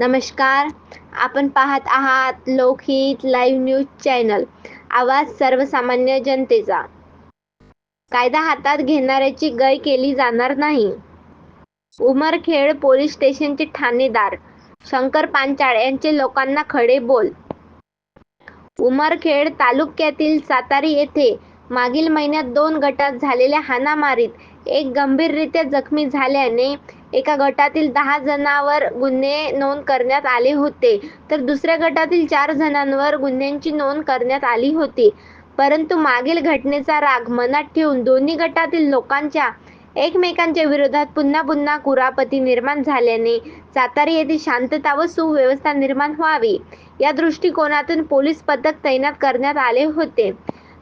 नमस्कार. आपण पाहत आहात लोकहित लाईव्ह न्यूज चॅनल. आवाज सर्वसामान्य जनतेचा. कायदा हातात घेणाऱ्याची गय केली जाणार नाही. उमरखेड पोलीस स्टेशनचे ठाणेदार शंकर पांचाळ यांचे लोकांना खडे बोल. उमरखेड तालुक्यातील सातारी येथे मागील महिन्यात दोन गटात झालेल्या हाणामारीत एक गंभीररीत्या जखमी झाल्याने एका गटातील दहा जणांवर गुन्हे नोंद करण्यात आले होते. तर दुसऱ्या गटातील चार जणांवर गुन्ह्यांची नोंद करण्यात आली होती. परंतु मागील घटनेचा राग मनात ठेवून दोन्ही गटातील लोकांच्या एकमेकांच्या विरोधात पुन्हा पुन्हा कुरापती निर्माण झाल्याने सातारा येथे शांतता व सुव्यवस्था निर्माण व्हावी या दृष्टिकोनातून पोलीस पथक तैनात करण्यात आले होते.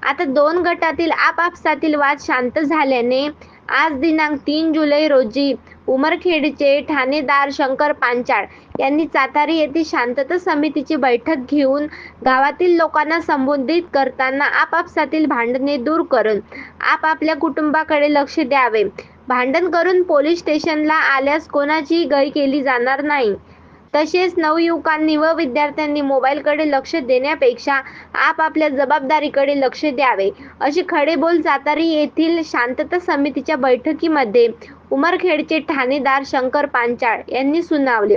आता दोन गटातील आपापसातील वाद शांत झाल्याने आज दिनांक तीन जुलै रोजी उमरखेडचे ठाणेदार शंकर पांचाळ यांनी चातारी येथे शांतता समितीची बैठक घेऊन गावातील लोकांना संबोधित करताना आपापसातील भांडणे दूर करून आपापल्या कुटुंबाकडे लक्ष द्यावे. भांडण करून पोलीस स्टेशनला आल्यास कोणाचीही गय केली जाणार नाही. तसेच नवयुवकांनी व विद्यार्थ्यांनी मोबाईलकडे लक्ष देण्यापेक्षा आपापल्या जबाबदारीकडे लक्ष द्यावे. असे खडेबोल सातारा येथील शांतता समितीच्या बैठकीमध्ये उमरखेडचे ठाणेदार शंकर पांचाळ यांनी सुनावले.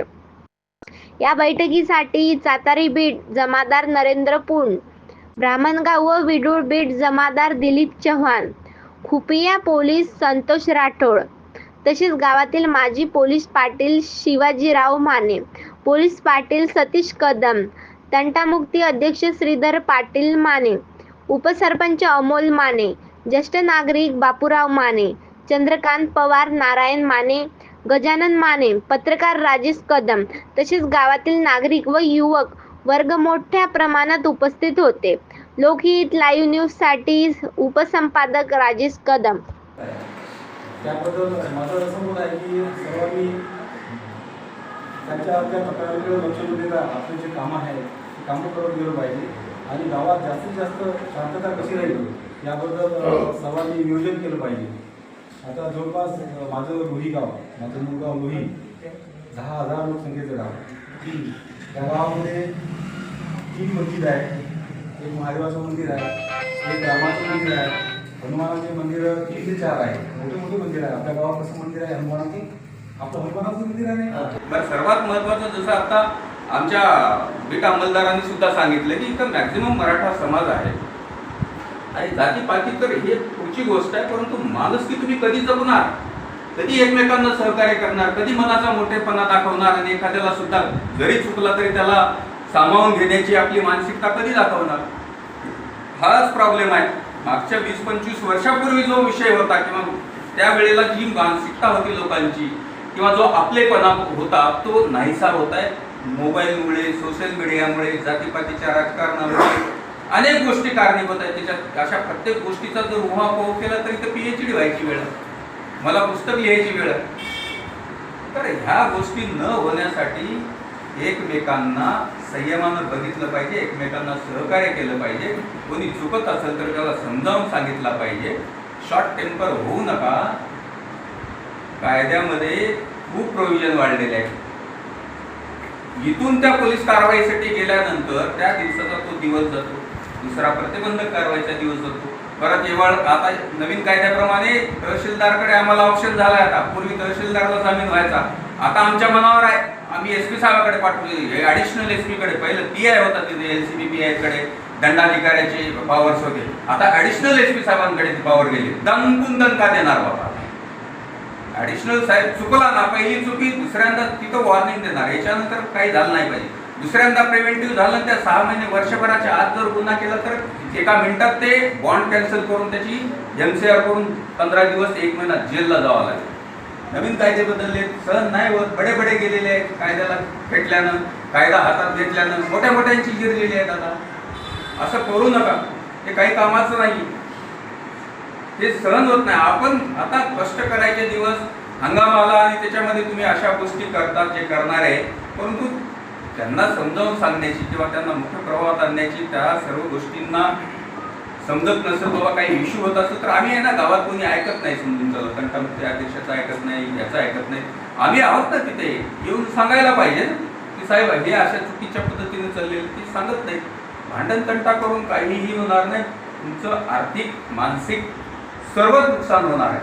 या बैठकीसाठी सातारी बीट जमादार नरेंद्र पुण ब्राह्मणगाव व विडूळ बीट जमादार दिलीप चव्हाण खुपिया पोलीस संतोष राठोड तसेच गावातील माजी पोलीस पाटील शिवाजीराव माने पोलीस पाटील सतीश कदम तंटामुक्ती अध्यक्ष श्रीधर पाटील माने उपसरपंच अमोल माने ज्येष्ठ नागरिक बापूराव माने चंद्रकांत पवार नारायण माने गजानन माने पत्रकार राजेश कदम तसेच गावातील नागरिक व युवक वर्ग मोठ्या प्रमाणात उपस्थित होते. लोकहित लाईव्ह न्यूजसाठी उपसंपादक राजेश कदम. त्याबद्दल माझं असं मत आहे की सर्वांनी त्यांच्या त्या तक्रारीकडे लक्ष देता आपली जी कामं आहेत ती कामं करत गेलं पाहिजे. आणि गावात जास्तीत जास्त शांतता कशी राहील याबद्दल अ, सर्वांनी नियोजन केलं पाहिजे. आता जवळपास माझं लोही गाव माझं मूळ गाव लोही दहा हजार लोकसंख्येचं गाव. त्या गावामध्ये तीन मस्जिद आहे एक महादेवाचं मंदिर आहे एक रामाचं मंदिर आहे हनुमानाचे मंदिर तीन ते चार आहे मोठे मोठे मंदिर आहे आपल्या गावात कसं मंदिर आहे हनुमानाचं. सर्वात महत्वाचं जसं आता आमच्या बीट अंमलदारांनी सुद्धा सांगितलं की इथं मॅक्झिमम मराठा समाज आहे. आणि जाती पाती तर हे पुढची गोष्ट आहे परंतु माणुसकी तुम्ही कधी जगणार? कधी एकमेकांना सहकार्य करणार? कधी मनाचा मोठेपणा दाखवणार? आणि एखाद्याला सुद्धा जरी चुकला तरी त्याला सामावून घेण्याची आपली मानसिकता कधी दाखवणार? हाच प्रॉब्लेम आहे. मागच्या वीस पंचवीस वर्षापूर्वी जो विषय होता किंवा त्यावेळेला जी मानसिकता होती लोकांची किंवा जो आपलेपणा होता तो नाहीसा होत आहे. मोबाईलमुळे सोशल मीडियामुळे जातीपातीच्या राजकारणामुळे अनेक गोष्टी कारणीभूत आहेत. त्याच्यात अशा प्रत्येक गोष्टीचा जर उहापोह केला तरी तर पी एच डी व्हायची वेळ. मला पुस्तक लिहायची वेळ. तर ह्या गोष्टी न होण्यासाठी एकमेकांना संयमानं बघितलं पाहिजे एकमेकांना सहकार्य केलं पाहिजे. कोणी चुकत असेल तर त्याला समजावून सांगितलं पाहिजे. शॉर्ट टेम्पर होऊ नका. कायद्यामध्ये खूप प्रोव्हिजन वाढलेले आहे इथून त्या पोलीस कारवाईसाठी गेल्यानंतर त्या दिवसाचा तो दिवस जातो. दुसरा प्रतिबंधक कारवाईचा दिवस जातो. परत केवळ आता नवीन कायद्याप्रमाणे तहसीलदारकडे आम्हाला ऑप्शन झाला आता. पूर्वी तहसीलदारला जामीन व्हायचा. आता आमच्या मनावर आहे. आम्ही एस पी साहेबाकडे पाठवले ॲडिशनल एसकडे. पहिलं पी आय होता तिथे एल सी बी पी आयकडे. दंडाधिकाऱ्याचे पॉवर्स होते आता ॲडिशनल एस पी साहेबांकडे पॉवर गेली. दणकून दणका देणार बाबा? ॲडिशनल साहेब चुकला ना पहिली चुकी दुसऱ्यांदा तिथं वॉर्निंग देणार. याच्यानंतर काही झालं नाही पाहिजे. दुसऱ्यांदा प्रिव्हेंटिव्ह झालं त्या सहा महिने वर्षभराच्या आत जर गुन्हा केला तर एका मिनिटात ते बॉन्ड कॅन्सल करून त्याची एमसीआर करून पंधरा दिवस एक महिना जेलला जावं लागेल. नवीन कायदे बदलले सहन नाही होत बडे बडे गेलेले आहेत कायद्याला फेटल्यानं कायदा हातात घेतल्यानं मोठ्या मोठ्यांची गिरलेली आहेत आता. असं करू नका. हे काही कामाचं नाही हे सहन होत नाही. आपण आता कष्ट करायचे दिवस हंगाम आला आणि त्याच्यामध्ये तुम्ही अशा गोष्टी करतात जे करणार. आहे परंतु त्यांना समजावून सांगण्याची किंवा त्यांना मुख्य प्रभावात आणण्याची त्या सर्व गोष्टींना समजत नसेल बाबा काही इश्यू होत असेल तर आम्ही आहे ना गावात कोणी ऐकत नाही समजून चालत त्या अध्यक्षाचं ऐकत नाही याचं ऐकत नाही. आम्ही आहोत ना तिथे. येऊन सांगायला पाहिजे ना. की साहेब हे अशा चुकीच्या पद्धतीने चाललेलं ते सांगत नाही भांडण तंटा करून काहीही होणार नाही. तुमचं आर्थिक मानसिक सर्वच नुकसान होणार आहे.